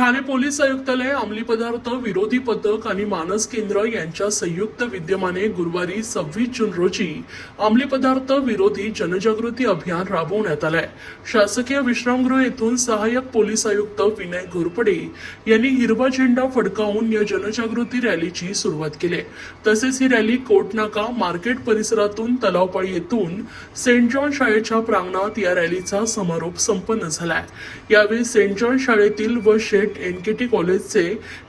Thane police आयुक्तालय अंमली पदार्थ विरोधी पथक आणि मानस केंद्र यांच्या संयुक्त विद्यमाने गुरुवारी सव्वीस जून रोजी अंमली पदार्थ विरोधी जनजागृती अभियान राबवण्यात आलंय. शासकीय विश्रामगृह येथून सहाय्यक पोलीस आयुक्त विनय घोरपडे यांनी हिरवा झेंडा फडकावून या जनजागृती रॅलीची सुरुवात केली तसेच ही रॅली कोटनाका मार्केट परिसरातून तलावपाळी येथून सेंट जॉन शाळेच्या प्रांगणात या रॅलीचा समारोप संपन्न झालाय. यावेळी सेंट जॉन शाळेतील व शेठ शाळेत एन के टी कॉलेजचे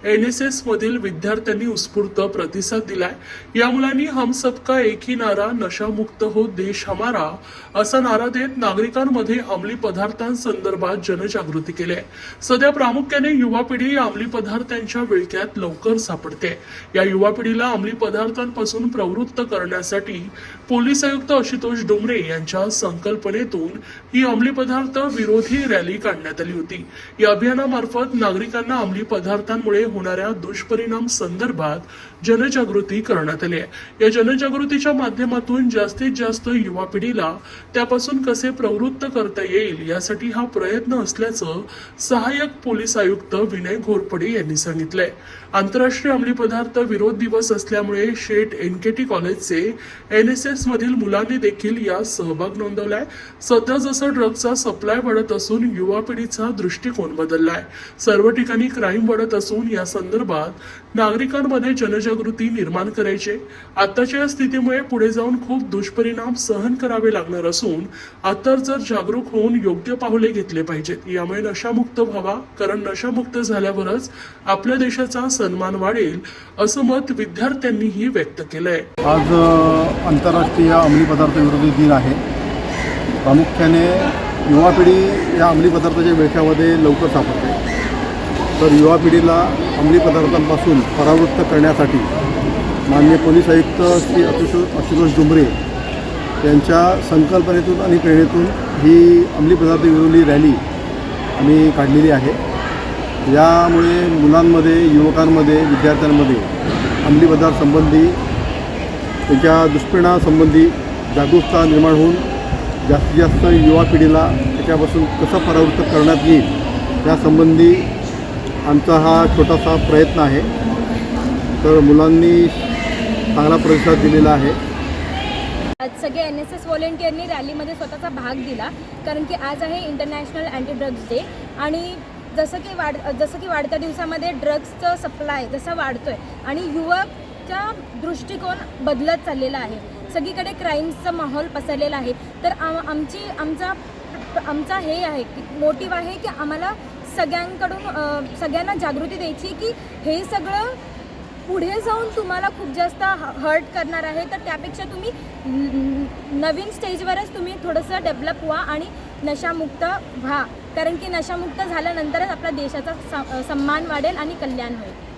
एन एस एस मधील विद्यार्थ्यांनी उत्स्फूर्त प्रतिसाद दिलाय. या मुलांनी हम सबका एक ही नारा नशामुक्त हो देश हमारा असा नारा देत नागरिकांमध्ये अंमली पदार्थांसंदर्भात जनजागृती केली आहे. सध्या प्रामुख्याने युवा पिढी या अंमली पदार्थांच्या विळक्यात लवकर सापडते. या युवा पिढीला अंमली पदार्थांपासून प्रवृत्त करण्यासाठी पोलीस आयुक्त आशुतोष डोंगरे यांच्या संकल्पनेतून ही अंमली पदार्थ विरोधी रॅली काढण्यात आली होती. या अभियानामार्फत नागरिकांना अंमली पदार्थांमुळे होणाऱ्या दुष्परिणाम संदर्भात जनजागृती करण्यात आली आहे. या जनजागृतीच्या माध्यमातून जास्तीत जास्त युवा पिढीला त्यापासून कसे प्रवृत्त करता येईल यासाठी हा प्रयत्न असल्याचं सहाय्यक पोलीस आयुक्त विनय घोरपडे यांनी सांगितलंय. आंतरराष्ट्रीय अंमली पदार्थ विरोध दिवस असल्यामुळे शेठ एनकेटी कॉलेजचे एन एस एस मधील मुलांनी देखील यात सहभाग नोंदवलाय. सध्या जसं ड्रग्जचा सप्लाय वाढत असून युवा पिढीचा दृष्टिकोन बदललाय. सर्व ठिकाणी क्राईम वाढत असून या संदर्भात नागरिकांमध्ये जनजागृती निर्माण करायचे. आताच्या स्थितीमुळे पुढे जाऊन खूप दुष्परिणाम सहन करावे लागणार असून आता जर जागरूक होऊन योग्य पावले घेतले पाहिजेत. यामुळे नशामुक्त व्हावा कारण नशामुक्त झाल्यावरच आपल्या देशाचा सन्मान वाढेल असं मत विद्यार्थ्यांनीही व्यक्त केलंय. आज आंतरराष्ट्रीय अंमली पदार्थ विरोधी दिन आहे. प्रामुख्याने युवा पिढी या अंमली पदार्थाच्या वेशामध्ये लवकर सापडते. तर युवा पिढीला अंमली पदार्थांपासून परावृत्त करण्यासाठी माननीय पोलीस आयुक्त श्री अशुतोष आशुतोष डुमरे यांच्या संकल्पनेतून आणि प्रेरणेतून ही अंमली पदार्थ विरोधी रॅली आम्ही काढलेली आहे. यामुळे मुलांमध्ये युवकांमध्ये विद्यार्थ्यांमध्ये अंमली पदार्थसंबंधी त्यांच्या दुष्परिणामासंबंधी जागरूकता निर्माण होऊन जास्तीत जास्त युवा पिढीला त्याच्यापासून कसं परावृत्त करण्यात येईल यासंबंधी आमचा हा छोटासा प्रयत्न आहे. तर मुलांनी चांगला प्रतिसाद दिलेला आहे. आज सगळे एन एस एस व्हॉलेंटिअरनी रॅलीमध्ये स्वतःचा भाग दिला. कारण की आज आहे इंटरनॅशनल अँटी ड्रग्ज डे आणि जसं की वाढ जसं की वाढत्या दिवसामध्ये ड्रग्जचं सप्लाय जसं वाढतोय आणि युवकचा दृष्टिकोन बदलत चाललेला आहे. सगळीकडे क्राईम्सचा माहोल पसरलेला आहे. तर आम आमची आमचा आमचा हे आहे की मोटिव्ह आहे की आम्हाला सगळ्यांकडून सगळ्यांना जागृती द्यायची की हे सगळं पुढे जाऊन तुम्हाला खूप जास्त हर्ट करणार आहे. तर त्यापेक्षा तुम्ही नवीन स्टेजवरच तुम्ही थोडंसं डेव्हलप व्हा आणि नशामुक्त व्हा. कारण की नशामुक्त झाल्यानंतरच आपल्या देशाचा स- सन्मान वाढेल आणि कल्याण होईल.